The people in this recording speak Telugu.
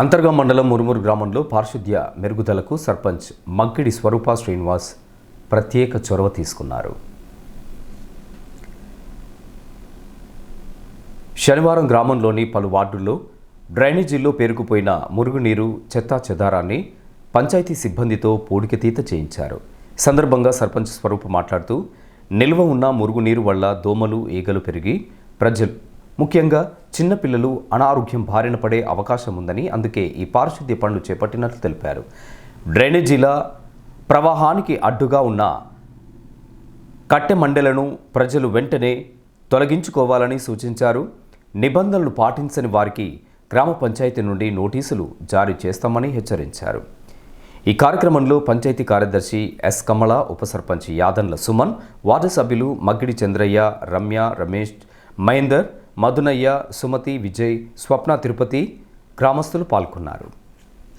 అంతర్గా మండలం మురుమూరు గ్రామంలో పారిశుద్ధ్య మెరుగుదలకు సర్పంచ్ మగ్గిడి స్వరూప శ్రీనివాస్ ప్రత్యేక చొరవ తీసుకున్నారు. శనివారం గ్రామంలోని పలు వార్డుల్లో డ్రైనేజీల్లో పేరుకుపోయిన మురుగునీరు చెత్తా చెదారాన్ని పంచాయతీ సిబ్బందితో పూడికతీత చేయించారు. సందర్భంగా సర్పంచ్ స్వరూప్ మాట్లాడుతూ నిల్వ ఉన్న మురుగునీరు వల్ల దోమలు ఈగలు పెరిగి ప్రజలు ముఖ్యంగా చిన్నపిల్లలు అనారోగ్యం బారిన పడే అవకాశం ఉందని అందుకే ఈ పారిశుద్ధ్య పనులు చేపట్టినట్లు తెలిపారు. డ్రైనేజీల ప్రవాహానికి అడ్డుగా ఉన్న కట్టె మండలను ప్రజలు వెంటనే తొలగించుకోవాలని సూచించారు. నిబంధనలు పాటించని వారికి గ్రామ పంచాయతీ నుండి నోటీసులు జారీ చేస్తామని హెచ్చరించారు. ఈ కార్యక్రమంలో పంచాయతీ కార్యదర్శి ఎస్ కమల ఉప సర్పంచ్ యాదన్ల సుమన్ వార్డు సభ్యులు మగ్గిడి చంద్రయ్య రమ్య రమేష్ మహేందర్ మధునయ్య సుమతి విజయ్ స్వప్న తిరుపతి గ్రామస్తులు పాల్గొన్నారు.